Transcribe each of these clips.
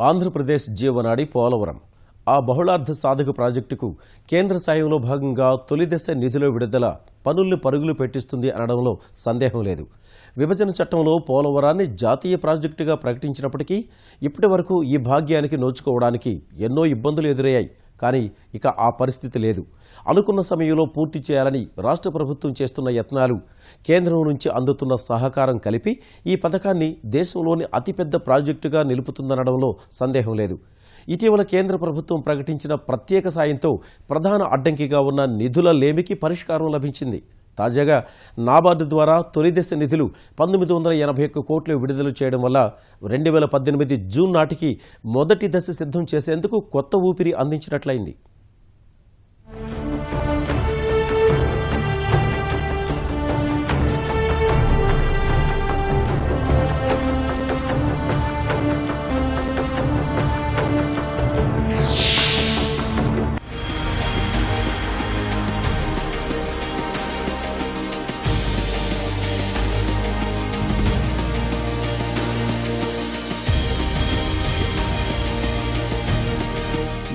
ఆంధ్రప్రదేశ్ జీవనాడి పోలవరం. ఆ బహుళార్థ సాధక ప్రాజెక్టుకు కేంద్ర సాయంలో భాగంగా తొలిదశ నిధుల విడుదల పనుల్ని పరుగులు పెట్టిస్తుంది అనడంలో సందేహం లేదు. విభజన చట్టంలో పోలవరాన్ని జాతీయ ప్రాజెక్టుగా ప్రకటించినప్పటికీ ఇప్పటి వరకు ఈ భాగ్యానికి నోచుకోవడానికి ఎన్నో ఇబ్బందులు ఎదురయ్యాయి. కానీ ఇక ఆ పరిస్థితి లేదు. అనుకున్న సమయంలో పూర్తి చేయాలని రాష్ట్ర ప్రభుత్వం చేస్తున్న యత్నాలు కేంద్రం నుంచి అందుతున్న సహకారం కలిపి ఈ పథకాన్ని దేశంలోని అతిపెద్ద ప్రాజెక్టుగా నిలుపుతుందనడంలో సందేహం లేదు. ఇటీవల కేంద్ర ప్రభుత్వం ప్రకటించిన ప్రత్యేక సాయంతో ప్రధాన అడ్డంకిగా ఉన్న నిధుల లేమికి పరిష్కారం లభించింది. తాజాగా నాబార్డు ద్వారా తొలిదశ నిధులు పంతొమ్మిది వందల ఎనభై ఒక్క కోట్లు విడుదల చేయడం వల్ల రెండు వేల పద్దెనిమిది జూన్ నాటికి మొదటి దశ సిద్ధం చేసేందుకు కొత్త ఊపిరి అందించినట్లయింది.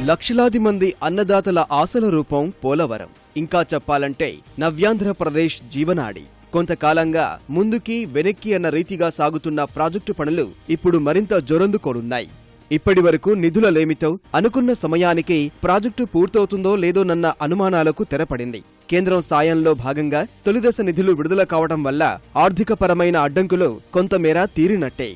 లక్షలాది మంది అన్నదాతల ఆశల రూపం పోలవరం. ఇంకా చెప్పాలంటే నవ్యాంధ్రప్రదేశ్ జీవనాడి. కొంతకాలంగా ముందుకి వెనక్కి అన్న రీతిగా సాగుతున్న ప్రాజెక్టు పనులు ఇప్పుడు మరింత జొరందుకోనున్నాయి. ఇప్పటి వరకు నిధుల లేమితో అనుకున్న సమయానికి ప్రాజెక్టు పూర్తవుతుందో లేదోనన్న అనుమానాలకు తెరపడింది. కేంద్రం సాయంలో భాగంగా తొలిదశ నిధులు విడుదల కావడం వల్ల ఆర్థికపరమైన అడ్డంకులు కొంతమేర తీరినట్టే.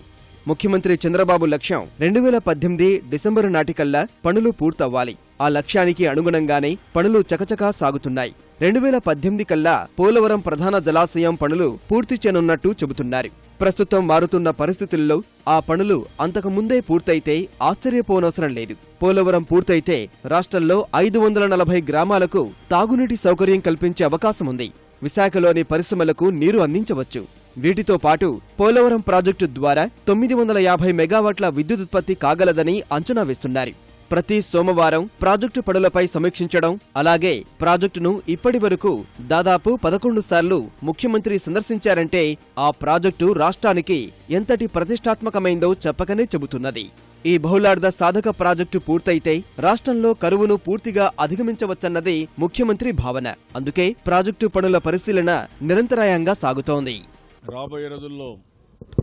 ముఖ్యమంత్రి చంద్రబాబు లక్ష్యం రెండు వేల పద్దెనిమిది డిసెంబరు నాటికల్లా పనులు పూర్తవ్వాలి. ఆ లక్ష్యానికి అనుగుణంగానే పనులు చకచకా సాగుతున్నాయి. రెండు వేల పద్దెనిమిది కల్లా పోలవరం ప్రధాన జలాశయం పనులు పూర్తి చేయనున్నట్టు చెబుతున్నారు. ప్రస్తుతం మారుతున్న పరిస్థితుల్లో ఆ పనులు అంతకు ముందే పూర్తయితే ఆశ్చర్యపోనవసరం లేదు. పోలవరం పూర్తయితే రాష్ట్రంలో ఐదు వందల నలభై గ్రామాలకు తాగునీటి సౌకర్యం కల్పించే అవకాశం ఉంది విశాఖలోని పరిశ్రమలకు నీరు అందించవచ్చు. వీటితో పాటు పోలవరం ప్రాజెక్టు ద్వారా తొమ్మిది వందల యాభై మెగావాట్ల విద్యుత్ ఉత్పత్తి కాగలదని అంచనా వేస్తున్నారు. ప్రతి సోమవారం ప్రాజెక్టు పనులపై సమీక్షించడం అలాగే ప్రాజెక్టును ఇప్పటి వరకు దాదాపు పదకొండు సార్లు ముఖ్యమంత్రి సందర్శించారంటే ఆ ప్రాజెక్టు రాష్ట్రానికి ఎంతటి ప్రతిష్టాత్మకమైందో చెప్పకనే చెబుతున్నది. ఈ బహుళార్థ సాధక ప్రాజెక్టు పూర్తయితే రాష్ట్రంలో కరువును పూర్తిగా అధిగమించవచ్చన్నది ముఖ్యమంత్రి భావన. అందుకే ప్రాజెక్టు పనుల పరిశీలన నిరంతరాయంగా సాగుతోంది. రాబోయే రోజుల్లో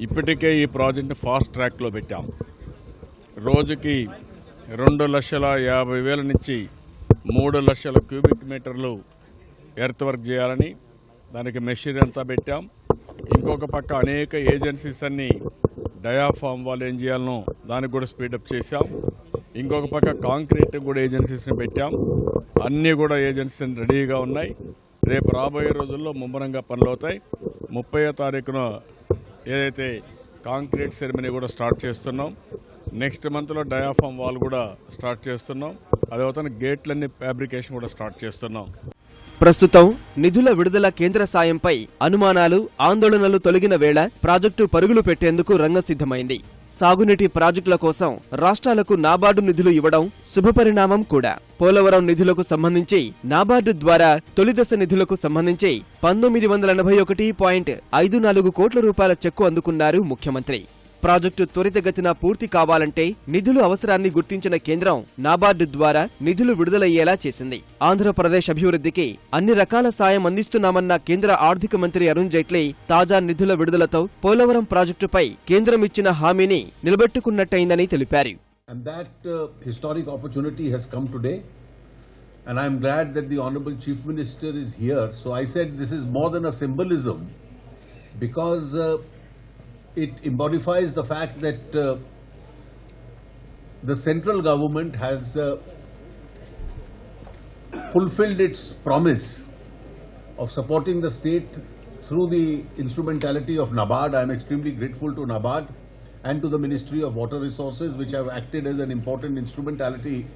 ఇప్పటికే ఈ ప్రాజెక్ట్ని ఫాస్ట్ ట్రాక్లో పెట్టాం. రోజుకి రెండు లక్షల యాభై వేల నుంచి మూడు లక్షల క్యూబిక్ మీటర్లు ఎర్త్ వర్క్ చేయాలని దానికి మెషిన్ అంతా పెట్టాం. ఇంకొక పక్క అనేక ఏజెన్సీస్ అన్నీ డయాఫామ్ వాళ్ళు ఏం చేయాలనో దానికి కూడా స్పీడప్ చేశాం. ఇంకొక పక్క కాంక్రీట్ కూడా ఏజెన్సీస్ని పెట్టాం. అన్నీ కూడా ఏజెన్సీని రెడీగా ఉన్నాయి. రేపు రాబోయే రోజుల్లో ముమ్మరంగా పనులు అవుతాయి ముప్పయో తారీఖున ఏదైతే కాంక్రీట్ సెరమనీ కూడా స్టార్ట్ చేస్తున్నాం. నెక్స్ట్ మంత్లో డయాఫామ్ వాల్ కూడా స్టార్ట్ చేస్తున్నాం. అదే గేట్లన్నీ ఫ్యాబ్రికేషన్ కూడా స్టార్ట్ చేస్తున్నాం. ప్రస్తుతం నిధుల విడుదల కేంద్ర సాయంపై అనుమానాలు ఆందోళనలు తొలగిన వేళ ప్రాజెక్టు పరుగులు పెట్టేందుకు రంగసిద్ధమైంది సాగునీటి ప్రాజెక్టుల కోసం రాష్ట్రాలకు నాబార్డు నిధులు ఇవ్వడం శుభపరిణామం కూడా. పోలవరం నిధులకు సంబంధించి నాబార్డు ద్వారా తొలిదశ నిధులకు సంబంధించి పంతొమ్మిది వందల ఎనభై ఒకటి పాయింట్ ఐదు నాలుగు కోట్ల రూపాయల చెక్కు అందుకున్నారు ముఖ్యమంత్రి. ప్రాజెక్టు త్వరితగతిన పూర్తి కావాలంటే నిధులు అవసరాన్ని గుర్తించిన కేంద్రం నాబార్డు ద్వారా నిధులు విడుదలయ్యేలా చేసింది ఆంధ్రప్రదేశ్ అభివృద్ధికి అన్ని రకాల సాయం అందిస్తున్నామన్న కేంద్ర ఆర్థిక మంత్రి అరుణ్ జైట్లీ తాజా నిధుల విడుదలతో పోలవరం ప్రాజెక్టుపై కేంద్రం ఇచ్చిన హామీని నిలబెట్టుకున్నట్టయిందని తెలిపారు And that uh, historic opportunity has come today. And I'm glad that the Honorable Chief Minister is here. So I said this is more than a symbolism because uh, it embodies the fact that uh, the central government has uh, fulfilled its promise of supporting the state through the instrumentality of NABARD. I am extremely grateful to NABARD and to the Ministry of Water Resources, which have acted as an important instrumentality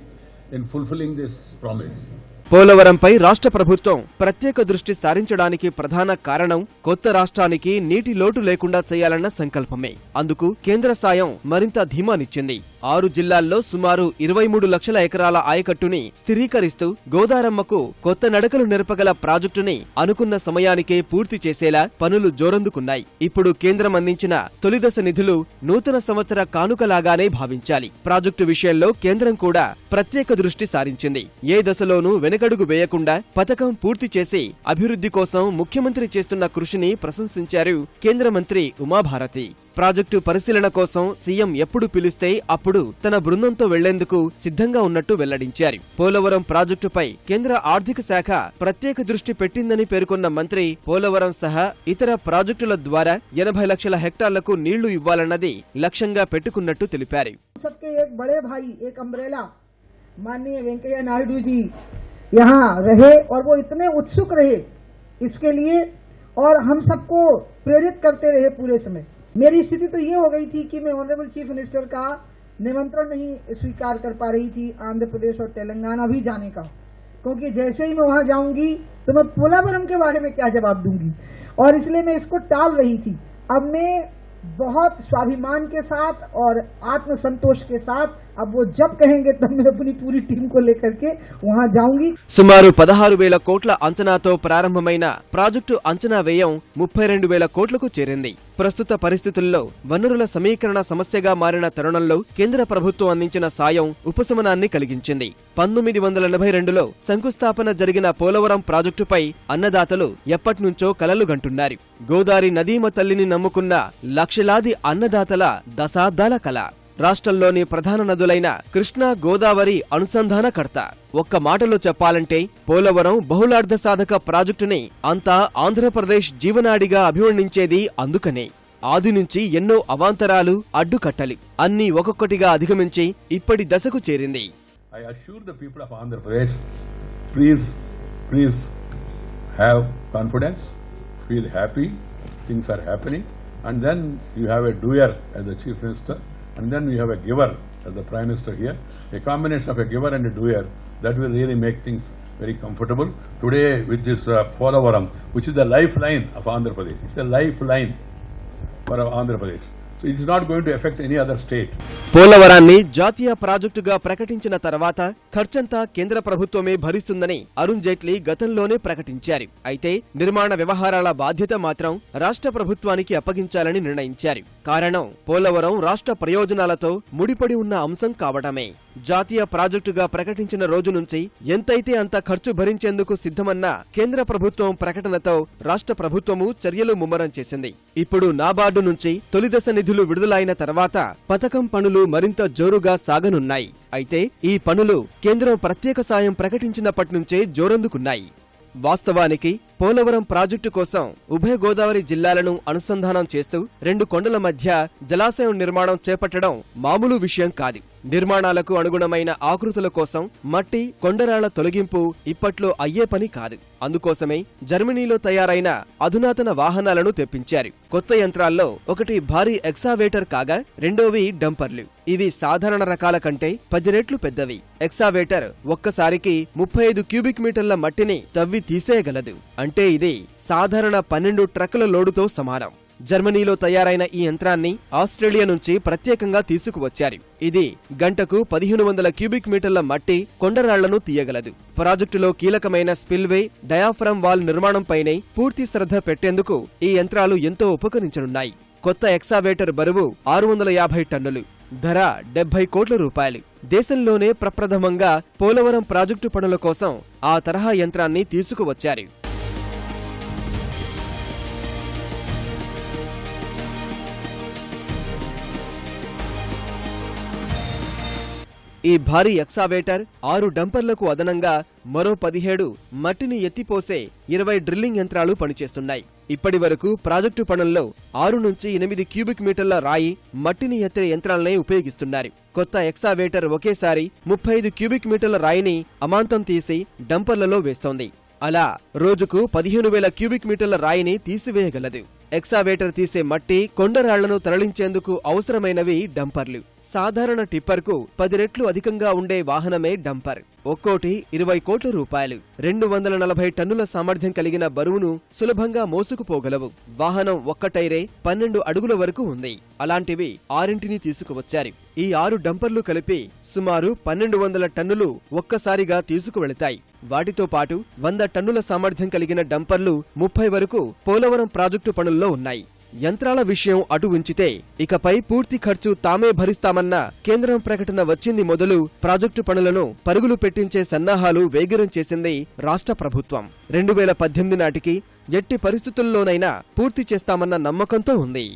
in fulfilling this promise. పోలవరంపై రాష్ట్ర ప్రభుత్వం ప్రత్యేక దృష్టి సారించడానికి ప్రధాన కారణం కొత్త రాష్ట్రానికి నీటి లోటు లేకుండా చేయాలన్న సంకల్పమే. అందుకు కేంద్ర సాయం మరింత ధీమానిచ్చింది. ఆరు జిల్లాల్లో సుమారు ఇరవై మూడు లక్షల ఎకరాల ఆయకట్టుని స్థిరీకరిస్తూ గోదారమ్మకు కొత్త నడకలు నిరపగల ప్రాజెక్టుని అనుకున్న సమయానికే పూర్తి చేసేలా పనులు జోరందుకున్నాయి. ఇప్పుడు కేంద్రం అందించిన తొలిదశ నిధులు నూతన సంవత్సర కానుకలాగానే భావించాలి. ప్రాజెక్టు విషయంలో కేంద్రం కూడా ప్రత్యేక దృష్టి సారించింది. ఏ దశలోనూ వెనక వెనకడుగు వేయకుండా పథకం పూర్తి చేసి అభివృద్ధి కోసం ముఖ్యమంత్రి చేస్తున్న కృషిని ప్రశంసించారు కేంద్ర మంత్రి ఉమాభారతి ప్రాజెక్టు పరిశీలన కోసం సీఎం ఎప్పుడు పిలిస్తే అప్పుడు తన బృందంతో వెళ్లేందుకు సిద్ధంగా ఉన్నట్టు వెల్లడించారు పోలవరం ప్రాజెక్టుపై కేంద్ర ఆర్థిక శాఖ ప్రత్యేక దృష్టి పెట్టిందని పేర్కొన్న మంత్రి పోలవరం సహా ఇతర ప్రాజెక్టుల ద్వారా ఎనభై లక్షల హెక్టార్లకు నీళ్లు ఇవ్వాలన్నది లక్ష్యంగా పెట్టుకున్నట్టు తెలిపారు सबके एक बड़े भाई एक अम्ब्रेला माननीय वेंकैया नायडू जी यहाँ रहे और वो इतने उत्सुक रहे इसके लिए और हम सबको प्रेरित करते रहे पूरे समय। मेरी स्थिति तो ये हो गई थी कि मैं ऑनरेबल चीफ मिनिस्टर का निमंत्रण नहीं स्वीकार कर पा रही थी आंध्र प्रदेश और तेलंगाना भी जाने का। क्योंकि जैसे ही मैं वहाँ जाऊँगी तो मैं पोलावरम के बारे में क्या जवाब दूँगी? और इसलिए मैं इसको टाल रही थी। अब मैं बहुत स्वाभिमान के साथ और आत्मसंतोष के साथ अब वो जब कहेंगे तब मैं अपनी पूरी टीम को लेकर के वहां जाऊंगी సుమారు పదహారు వేల కోట్ల అంచనాతో ప్రారంభమైన ప్రాజెక్టు అంచనా వ్యయం ముప్పై రెండు వేల కోట్లకు చేరింది ప్రస్తుత పరిస్థితుల్లో వనరుల సమీకరణ సమస్యగా మారిన తరుణంలో కేంద్ర ప్రభుత్వం అందించిన సాయం ఉపశమనాన్ని కలిగించింది పంతొమ్మిది వందల ఎనభై రెండులో శంకుస్థాపన జరిగిన పోలవరం ప్రాజెక్టుపై అన్నదాతలు ఎప్పట్నుంచో కలలు గంటున్నారు గోదావరి నదీమ తల్లిని నమ్ముకున్న లక్షలాది అన్నదాతల దశాబ్దాల కళ రాష్ట్రంలోని ప్రధాన నదులైన కృష్ణా గోదావరి అనుసంధానకర్త. ఒక్క మాటలో చెప్పాలంటే పోలవరం బహుళార్థ సాధక ప్రాజెక్టుని అంతా ఆంధ్రప్రదేశ్ జీవనాడిగా అభివర్ణించేది అందుకనే. ఆది నుంచి ఎన్నో అవాంతరాలు అడ్డుకట్టలు అన్నీ ఒక్కొక్కటిగా అధిగమించి ఇప్పటి దశకు చేరింది. I assure the people feel happy, things are happening, and then you have a doer as the chief minister, and then you have a giver as the prime minister here. A combination of a giver and a doer that will really make things very comfortable. Today, with this uh, Polavaram, which is the lifeline of Andhra Pradesh, it's a lifeline for Andhra Pradesh. So పోలవరాన్ని జాతీయ ప్రాజెక్టుగా ప్రకటించిన తర్వాత ఖర్చంతా కేంద్ర ప్రభుత్వమే భరిస్తుందని అరుణ్ జైట్లీ గతంలోనే ప్రకటించారు. అయితే నిర్మాణ వ్యవహారాల బాధ్యత మాత్రం రాష్ట్ర ప్రభుత్వానికి అప్పగించాలని నిర్ణయించారు. కారణం పోలవరం రాష్ట్ర ప్రయోజనాలతో ముడిపడి ఉన్న అంశం కావడమే జాతీయ ప్రాజెక్టుగా ప్రకటించిన రోజు నుంచి ఎంతైతే అంత ఖర్చు భరించేందుకు సిద్ధమన్న కేంద్ర ప్రభుత్వం ప్రకటనతో రాష్ట్ర ప్రభుత్వము చర్యలు ముమ్మరం చేసింది. ఇప్పుడు నాబార్డు నుంచి తొలిదశ నిధులు విడుదలైన తర్వాత పథకం పనులు మరింత జోరుగా సాగనున్నాయి. అయితే ఈ పనులు కేంద్రం ప్రత్యేక సాయం ప్రకటించినప్పటి నుంచే జోరందుకున్నాయి. వాస్తవానికి పోలవరం ప్రాజెక్టు కోసం ఉభయ గోదావరి జిల్లాలను అనుసంధానం చేస్తూ రెండు కొండల మధ్య జలాశయం నిర్మాణం చేపట్టడం మామూలు విషయం కాదు. నిర్మాణాలకు అనుగుణమైన ఆకృతుల కోసం మట్టి కొండరాళ్ళ తొలగింపు ఇప్పట్లో అయ్యే పని కాదు. అందుకోసమే జర్మనీలో తయారైన అధునాతన వాహనాలను తెప్పించారు. కొత్త యంత్రాల్లో ఒకటి భారీ ఎక్సావేటర్ కాగా రెండోవి డంపర్లు. ఇవి సాధారణ రకాల కంటే పది రెట్లు పెద్దవి. ఎక్సావేటర్ ఒక్కసారికి ముప్పై ఐదు క్యూబిక్ మీటర్ల మట్టిని తవ్వి తీసేయగలదు. అంటే ఇది సాధారణ పన్నెండు ట్రక్కుల లోడుతో సమానం. జర్మనీలో తయారైన ఈ యంత్రాన్ని ఆస్ట్రేలియా నుంచి ప్రత్యేకంగా తీసుకువచ్చారు. ఇది గంటకు పదిహేను వందల క్యూబిక్ మీటర్ల మట్టి కొండరాళ్ళను తీయగలదు. ప్రాజెక్టులో కీలకమైన స్పిల్వే డయాఫ్రమ్ వాల్ నిర్మాణంపైనే పూర్తి శ్రద్ధ పెట్టేందుకు ఈ యంత్రాలు ఎంతో ఉపకరించనున్నాయి. కొత్త ఎక్సావేటర్ బరువు ఆరు వందల యాభై టన్నులు. ధర డెబ్బై కోట్ల రూపాయలు. దేశంలోనే ప్రప్రథమంగా పోలవరం ప్రాజెక్టు పనుల కోసం ఆ తరహా యంత్రాన్ని తీసుకువచ్చారు. ఈ భారీ ఎక్సావేటర్ ఆరు డంపర్లకు అదనంగా మరో పదిహేడు మట్టిని ఎత్తిపోసే ఇరవై డ్రిల్లింగ్ యంత్రాలు పనిచేస్తున్నాయి. ఇప్పటి వరకు ప్రాజెక్టు పనుల్లో ఆరు నుంచి ఎనిమిది క్యూబిక్ మీటర్ల రాయి మట్టిని ఎత్తే యంత్రాలనే ఉపయోగిస్తున్నారు. కొత్త ఎక్సావేటర్ ఒకేసారి ముప్పై ఐదు క్యూబిక్ మీటర్ల రాయిని అమాంతం తీసి డంపర్లలో వేస్తోంది. అలా రోజుకు పదిహేను వేల క్యూబిక్ మీటర్ల రాయిని తీసివేయగలదు. ఎక్సావేటర్ తీసే మట్టి కొండరాళ్ళను తరలించేందుకు అవసరమైనవి డంపర్లు. సాధారణ టిప్పర్కు పది రెట్లు అధికంగా ఉండే వాహనమే డంపర్. ఒక్కోటి ఇరవై కోట్ల రూపాయలు. రెండు వందల నలభై టన్నుల సామర్థ్యం కలిగిన బరువును సులభంగా మోసుకుపోగలవు. వాహనం ఒక్క టైరే పన్నెండు అడుగుల వరకు ఉంది. అలాంటివి ఆరింటిని తీసుకువచ్చారు. ఈ ఆరు డంపర్లు కలిపి సుమారు పన్నెండు వందల టన్నులు ఒక్కసారిగా తీసుకువెళతాయి. వాటితో పాటు వంద టన్నుల సామర్థ్యం కలిగిన డంపర్లు ముప్పై వరకు పోలవరం ప్రాజెక్టు పనుల్లో ఉన్నాయి. యంత్రాల విషయం అటు ఉంచితే ఇకపై పూర్తి ఖర్చు తామే భరిస్తామన్న కేంద్రం ప్రకటన వచ్చింది మొదలు ప్రాజెక్టు పనులను పరుగులు పెట్టించే సన్నాహాలు వేగిరం చేసింది రాష్ట్ర ప్రభుత్వం. రెండు వేల పద్దెనిమిది నాటికి ఎట్టి పరిస్థితుల్లోనైనా పూర్తి చేస్తామన్న నమ్మకంతో ఉంది.